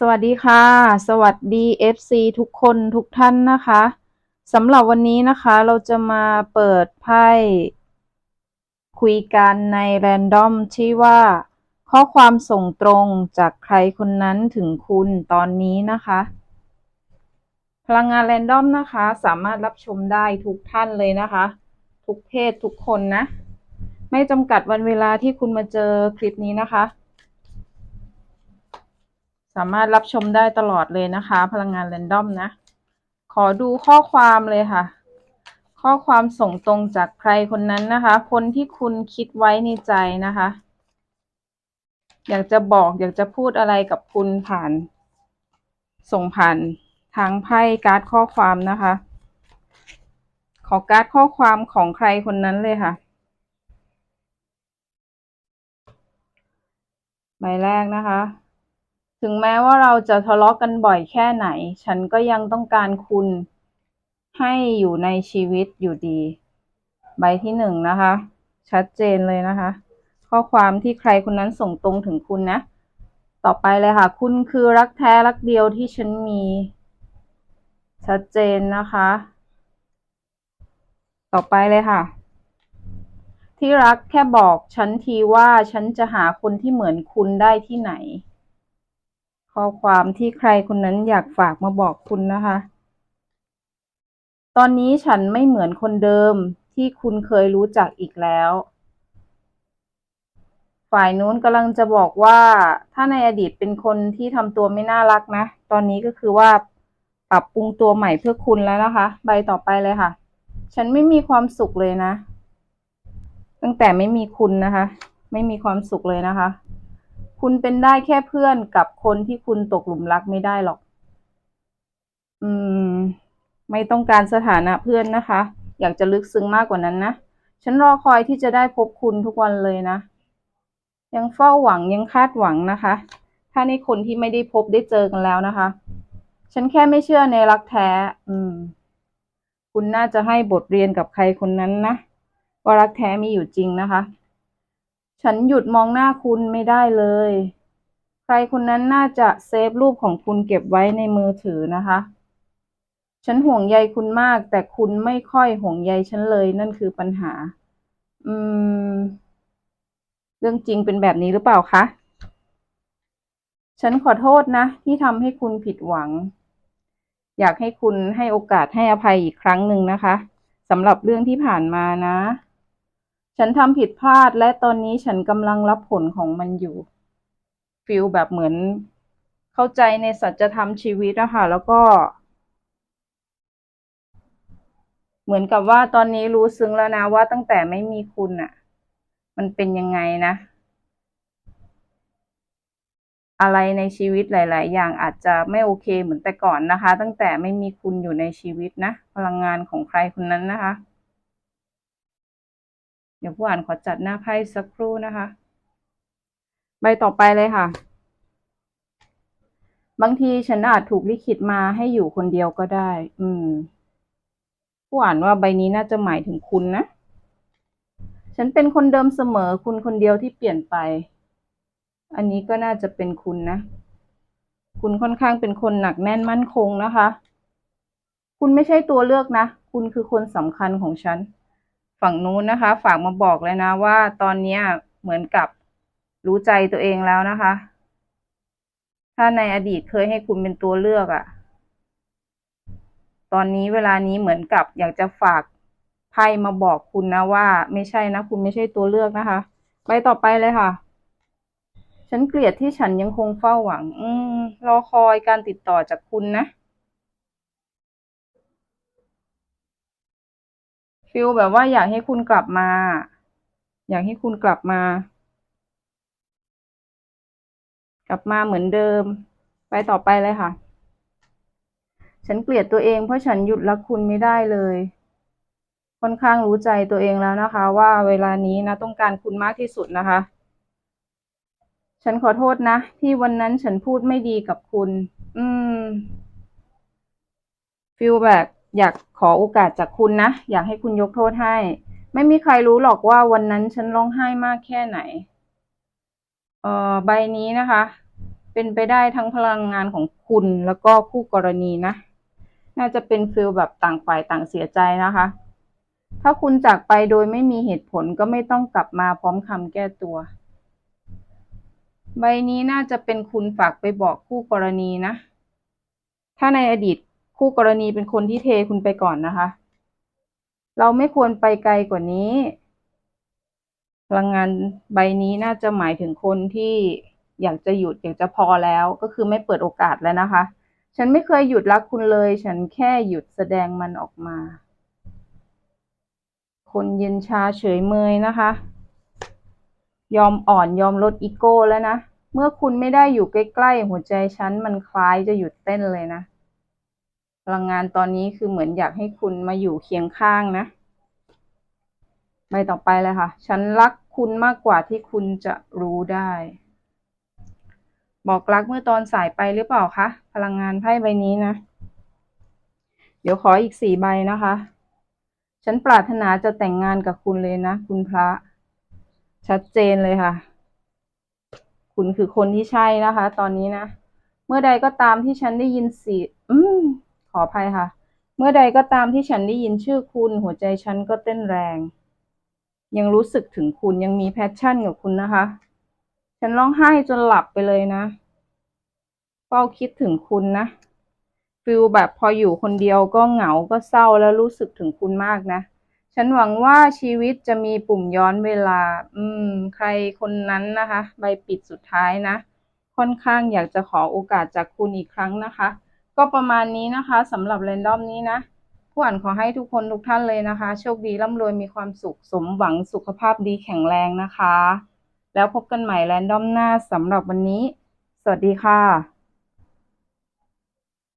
สวัสดีค่ะ สวัสดี FC ทุกคนทุกท่านนะคะสำหรับวันนี้นะคะเราจะมาเปิดไพ่ คุยกันในแรนดอมที่ว่า ข้อความส่งตรงจากใครคนนั้นถึงคุณตอนนี้นะคะ พลังงานแรนดอมนะคะ สามารถรับชมได้ทุกท่านเลยนะคะ ทุกเพศทุกคนนะ ไม่จำกัดวันเวลาที่คุณมาเจอคลิปนี้นะคะ สามารถรับชมได้ตลอดเลยนะคะ พลังงานแรนดอมนะ ขอดูข้อความเลยค่ะ ข้อความส่งตรงจากใครคนนั้นนะคะ คนที่คุณคิดไว้ในใจนะคะ อยากจะบอกอยากจะพูดอะไรกับคุณผ่าน ส่งผ่านทางไพ่การ์ดข้อความนะคะ ขอการ์ดข้อความของใครคนนั้นเลยค่ะ ใบแรกนะคะ ถึงแม้ว่าเราจะทะเลาะกันบ่อยแค่ไหน ฉันก็ยังต้องการคุณให้อยู่ในชีวิตอยู่ดี ใบที่หนึ่งนะคะ ชัดเจนเลยนะคะ ข้อความที่ใครคนนั้นส่งตรงถึงคุณนะ ต่อไปเลยค่ะ คุณคือรักแท้รักเดียวที่ฉันมี ชัดเจนนะคะ ต่อไปเลยค่ะ ที่รักแค่บอกฉันทีว่าฉันจะหาคนที่เหมือนคุณได้ที่ไหน ข้อความที่ใครคนนั้นอยากฝากมาบอกคุณนะคะ ตอนนี้ฉันไม่เหมือนคนเดิมที่คุณเคยรู้จักอีกแล้ว ฝ่ายนู้นกำลังจะบอกว่าถ้าในอดีตเป็นคนที่ทำตัวไม่น่ารักนะ ตอนนี้ก็คือว่าปรับปรุงตัวใหม่เพื่อคุณแล้วนะคะ ใบต่อไปเลยค่ะ ฉันไม่มีความสุขเลยนะ ตั้งแต่ไม่มีคุณนะคะ ไม่มีความสุขเลยนะคะ คุณเป็นได้แค่เพื่อนกับคนที่คุณตกหลุมรักไม่ได้หรอก อืม ไม่ต้องการสถานะเพื่อนนะคะ อยากจะลึกซึ้งมากกว่านั้นนะ ฉันรอคอยที่จะได้พบคุณทุกวันเลยนะ ยังเฝ้าหวังยังคาดหวังนะคะ ถ้าในคนที่ไม่ได้พบได้เจอกันแล้วนะคะ ฉันแค่ไม่เชื่อในรักแท้ อืม คุณน่าจะให้บทเรียนกับใครคนนั้นนะว่ารักแท้มีอยู่จริงนะคะ ฉันหยุดมองหน้าคุณไม่ได้เลย ใครคนนั้นน่าจะเซฟรูปของคุณเก็บไว้ในมือถือนะคะ ฉันห่วงใยคุณมาก แต่คุณไม่ค่อยห่วงใยฉันเลยนั่นคือปัญหา อืม เรื่องจริงเป็นแบบนี้หรือเปล่าคะ ฉันขอโทษนะ ที่ทำให้คุณผิดหวัง อยากให้คุณให้โอกาสให้อภัยอีกครั้งหนึ่งนะคะสำหรับเรื่องที่ผ่านมานะ ฉันทำผิดพลาดและตอนนี้ฉันกำลังรับผลของมันอยู่ฟีลแบบเหมือนเข้าใจในสัจธรรมชีวิตนะคะแล้วก็ เหมือนกับว่าตอนนี้รู้ซึ้งแล้วนะว่าตั้งแต่ไม่มีคุณอะ มันเป็นยังไงนะ อะไรในชีวิตหลาย ๆ อย่างอาจจะไม่โอเคเหมือนแต่ก่อนนะคะ ตั้งแต่ไม่มีคุณอยู่ในชีวิตนะ พลังงานของใครคนนั้นนะคะ เดี๋ยวผู้อ่านขอจัดหน้าไพ่สักครู่นะคะ ใบต่อไปเลยค่ะ บางทีฉันอาจถูกลิขิตมาให้อยู่คนเดียวก็ได้ อืม ผู้อ่านว่าใบนี้น่าจะหมายถึงคุณนะ ฉันเป็นคนเดิมเสมอคุณคนเดียวที่เปลี่ยนไป อันนี้ก็น่าจะเป็นคุณนะ คุณค่อนข้างเป็นคนหนักแน่นมั่นคงนะคะ คุณไม่ใช่ตัวเลือกนะ คุณคือคนสำคัญของฉัน ฝั่งนู้นนะคะ ฝากมาบอกเลยนะว่าตอนนี้เหมือนกับรู้ใจตัวเองแล้วนะคะ ถ้าในอดีตเคยให้คุณเป็นตัวเลือกอะตอนนี้เวลานี้เหมือนกับอยากจะฝากไพ่มาบอกคุณนะว่า ไม่ใช่นะ คุณไม่ใช่ตัวเลือกนะคะไปต่อไปเลยค่ะ ฉันเกลียดที่ฉันยังคงเฝ้าหวัง อืมรอคอยการติดต่อจากคุณนะ ฟิลแบบว่าอยากให้คุณกลับมา อยากให้คุณกลับมา กลับมาเหมือนเดิม ไปต่อไปเลยค่ะ ฉันเกลียดตัวเองเพราะฉันหยุดรักคุณไม่ได้เลย ค่อนข้างรู้ใจตัวเองแล้วนะคะ ว่าเวลานี้นะต้องการคุณมากที่สุดนะคะ ฉันขอโทษนะ ที่วันนั้นฉันพูดไม่ดีกับคุณ อืมฟิลแบบ อยากขอโอกาสจากคุณนะ อยากให้คุณยกโทษให้ ไม่มีใครรู้หรอกว่าวันนั้นฉันร้องไห้มากแค่ไหน เอ่อ ใบนี้นะคะ เป็นไปได้ทั้งพลังงานของคุณแล้วก็คู่กรณีนะ น่าจะเป็นฟิลแบบต่างฝ่ายต่างเสียใจนะคะ ถ้าคุณจากไปโดยไม่มีเหตุผลก็ไม่ต้องกลับมาพร้อมคำแก้ตัว ใบนี้น่าจะเป็นคุณฝากไปบอกคู่กรณีนะ ถ้าในอดีต คู่กรณีเป็นคนที่เทคุณไปก่อนนะคะ เราไม่ควรไปไกลกว่านี้ พลังงานใบนี้น่าจะหมายถึงคนที่อยากจะหยุดอยากจะพอแล้วก็คือไม่เปิดโอกาสแล้วนะคะ ฉันไม่เคยหยุดรักคุณเลย ฉันแค่หยุดแสดงมันออกมา คนเย็นชาเฉยเมยนะคะ ยอมอ่อนยอมลดอีโก้แล้วนะ เมื่อคุณไม่ได้อยู่ใกล้ๆหัวใจฉันมันคล้ายจะหยุดเต้นเลยนะ ลังงานตอนนี้คือเหมือนอยากให้คุณมาอยู่เคียงข้างนะ ใบต่อไปเลยค่ะ ฉันรักคุณมากกว่าที่คุณจะรู้ได้ บอกรักเมื่อตอนสายไปหรือเปล่าคะ พลังงานไพ่ใบนี้นะ เดี๋ยวขออีกสี่ใบนะคะ ฉันปรารถนาจะแต่งงานกับคุณเลยนะ คุณพระ ชัดเจนเลยค่ะ คุณคือคนที่ใช่นะคะ ตอนนี้นะ เมื่อใดก็ตามที่ฉันได้ยินเสียงอืม ขออภัยค่ะ เมื่อใดก็ตามที่ฉันได้ยินชื่อคุณ หัวใจฉันก็เต้นแรง ยังรู้สึกถึงคุณยังมีแพชชั่นกับคุณนะคะ ฉันร้องไห้จนหลับไปเลยนะเฝ้าคิดถึงคุณนะฟิลแบบพออยู่คนเดียวก็เหงาก็เศร้าแล้วรู้สึกถึงคุณมากนะ ฉันหวังว่าชีวิตจะมีปุ่มย้อนเวลา อืม ใครคนนั้นนะคะ ใบปิดสุดท้ายนะ ค่อนข้างอยากจะขอโอกาสจากคุณอีกครั้งนะคะ ก็ประมาณนี้นะคะสำหรับเรนดอมนี้นะ ผู้อ่านขอให้ทุกคนทุกท่านเลยนะคะ โชคดีร่ำรวยมีความสุขสมหวังสุขภาพดีแข็งแรงนะคะ แล้วพบกันใหม่แรนดอมหน้าสำหรับวันนี้ สวัสดีค่ะ